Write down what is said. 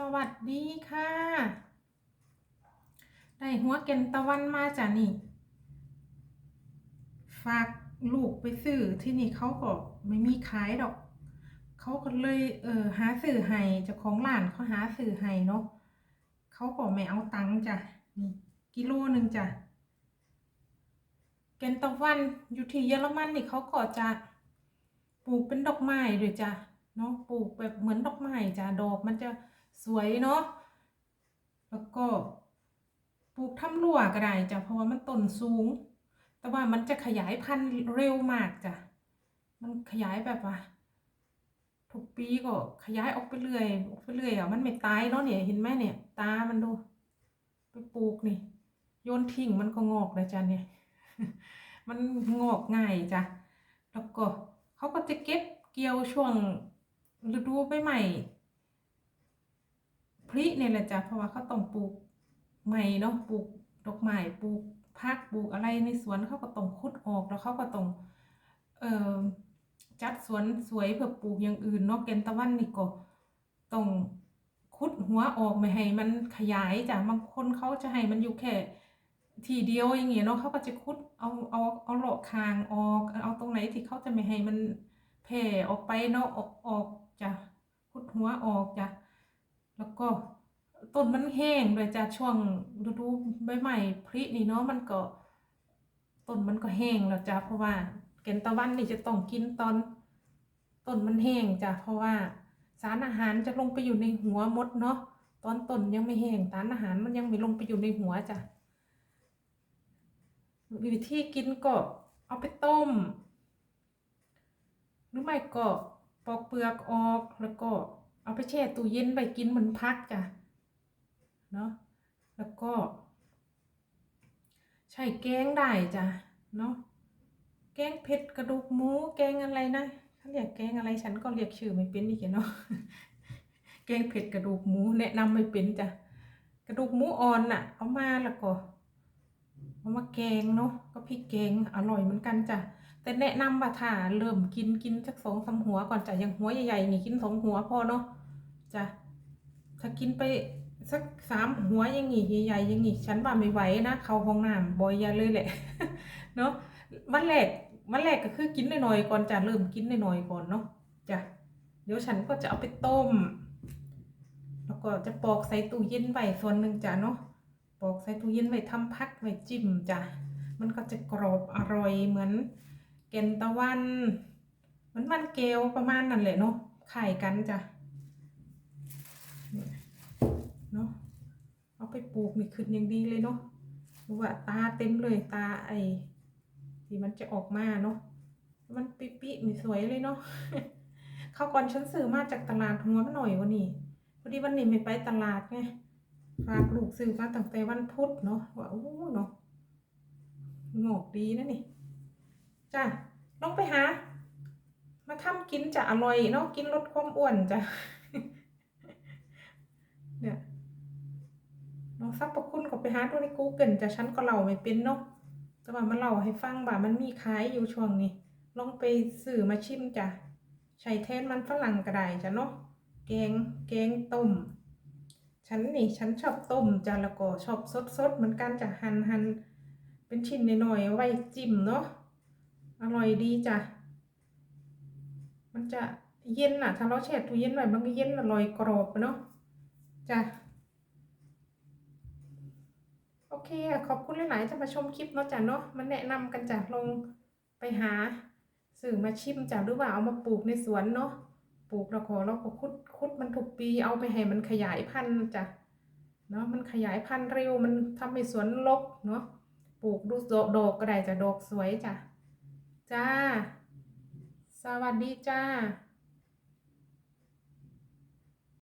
สวัสดีค่ะ ได้หัวเกนตะวันมาจ้ะนี่ ฝากลูกไปซื้อที่นี่เขาก็ไม่มีขายดอก เขาก็เลยเออหาซื้อให้เจ้าของร้านเขาหาซื้อให้เนาะเขาก็ไม่เอาตังค์จ้ะนี่กิโลหนึ่งจ้ะเกนตะวันอยู่ที่เยอรมันนี่เขาก็จะปลูกเป็นดอกไม้ด้วยจ้ะเนาะปลูกแบบเหมือนดอกไม้จ้ะดอกมันจะ สวยเนาะแล้วก็ปลูกทำรั้วก็ได้จ้ะเพราะว่ามันต้นสูง แต่ว่ามันจะขยายพันธุ์เร็วมากจ้ะมันขยายแบบว่าทุกปีก็ขยายออกไปเรื่อยออกไปเรื่อยอะมันไม่ตายเนาะเนี่ยเห็นไหมเนี่ย ตามันดู ไปปลูกนี่โยนทิ้งมันก็งอกเลยจ้ะเนี่ย มันงอกง่ายจ้ะแล้วก็เขาก็จะเก็บเกี่ยวช่วงฤดูใบใหม่ พริเนี่ยแหละจ้ะเพราะว่าเขาต้องปลูกใหม่เนาะปลูกดอกไม้ปลูกผักปลูกอะไรในสวนเขาก็ต้องขุดออกแล้วเขาก็ต้องเอ่อจัดสวนสวยเพื่อปลูกอย่างอื่นเนาะแกนตะวันนี่ก็ต้องขุดหัวออกไม่ให้มันขยายจ้ะบางคนเขาจะให้มันอยู่แค่ทีเดียวอย่างเงี้ยเนาะเขาก็จะคุดเอาเอาเอาหลอกคางออก เอาตรงไหนที่เขาจะไม่ให้มันแผ่ออกไปเนาะออกออกจ้ะคุดหัวออกจ้ะ แล้วก็ต้นมันแห้งด้วยจ้ะช่วงฤดูใบใหม่พรินี่เนาะมันก็ต้นมันก็แห้งแล้วจ้ะเพราะว่าแกนตะวันนี่จะต้องกินตอนต้นมันแห้งจ้ะเพราะว่าสารอาหารจะลงไปอยู่ในหัวมดเนาะตอนต้นยังไม่แห้งสารอาหารมันยังไม่ลงไปอยู่ในหัวจ้ะวิธีกินก็เอาไปต้ม หรือไม่ก็ปอกเปลือกออกแล้วก็ เอาไปแช่ตู้เย็นไว้กินเหมือนพักจ้ะเนาะแล้วก็ ใช้แกงได้จ้ะเนาะแกงเผ็ดกระดูกหมูแกงอะไรนะเขาเรียกแกงอะไรฉันก็เรียกชื่อไม่เป็นอีกเนาะแกงเผ็ดกระดูกหมูแนะนำไม่เป็นจ้ะกระดูกหมูอ่อนน่ะ เอามาแล้วก็เอามาแกงเนาะก็พริกแกงอร่อยเหมือนกันจ้ะ แต่แนะนำว่าถ้าเริ่มกินกินสักสองสามหัวก่อนจ้ะอย่างหัวใหญ่ๆนี่กินสองหัวพอเนาะจ้ะถ้ากินไปสักสามหัวอยังงี้ใหญ่ๆอยังงี้ฉันว่าไม่ไหวนะเข้าห้องน้ำบ่อยยาเลยแหละเนาะวันแรกวันแรกก็คือกินหน่อยๆก่อนจ้ะเริ่มกินหน่อยๆก่อนเนาะจ้ะเดี๋ยวฉันก็จะเอาไปต้ม แล้วก็จะปอกใส่ตู้เย็นไว้ส่วนหนึ่งจ้ะเนาะปอกใส่ตู้เย็นไว้ทำพักไว้จิ้มจ้ะมันก็จะกรอบอร่อยเหมือน แกนตะวันเหมือนมันเกลประมาณนั่นแหละเนาะไข่กันจ้ะเนาะเอาไปปลูกนี่ขึ้นอย่างดีเลยเนาะดูว่าตาเต็มเลยตาไอ้ที่มันจะออกมาเนาะมันปิปิมีสวยเลยเนาะเข้าวก่อนฉันซื้อมาจากตลาดหัวมาหน่อยวันนี้พอดีวันนี้ไม่ไปตลาดไงฝากลูกซื้อมาตั้งแต่วันพุธเนาะว่าโอ้เนาะงอกดีนะนี่ จ้ะลองไปหา มาทำกินจะอร่อยเนาะกินลดความอ้วนจ้ะเนี่ยลองซับประคุณก็ไปหาดูในกูเกิลจ้ะฉันก็เล่าไม่เป็นเนาะแต่ว่ามาเล่าให้ฟังบ่ามันมีขายอยู่ช่วงนี้ ลองไปซื้อมาชิมจ้ะใช้แทนมันฝรั่งก็ได้จ้ะเนาะแกงแกงต้มฉันนี่ฉันชอบต้มจ้ะแล้วก็ชอบสดๆเหมือนกันจะหันหันเป็นชิ้นน้อยๆไว้จิ้มเนาะ อร่อยดีจ้ะ มันจะเย็นอะ ถ้าเราแช่ตู้เย็นไว้มันก็เย็นอร่อยกรอบเนาะจ้ะ โอเคขอบคุณหลาย ๆ จะมาชมคลิปเนาะจ้ะเนาะมันแนะนำกันจ้ะลงไปหาสื่อมาชิมจ้ะหรือว่าเอามาปลูกในสวนเนาะปลูกแล้วก็เราก็คุดคุดมันทุกปีเอาไปให้มันขยายพันธุ์จ้ะเนาะมันขยายพันธุ์เร็วมันทำให้สวนรกเนาะปลูกดูดอกดอกก็ได้จ้ะดอกสวยจ้ะ จ้า สวัสดีจ้า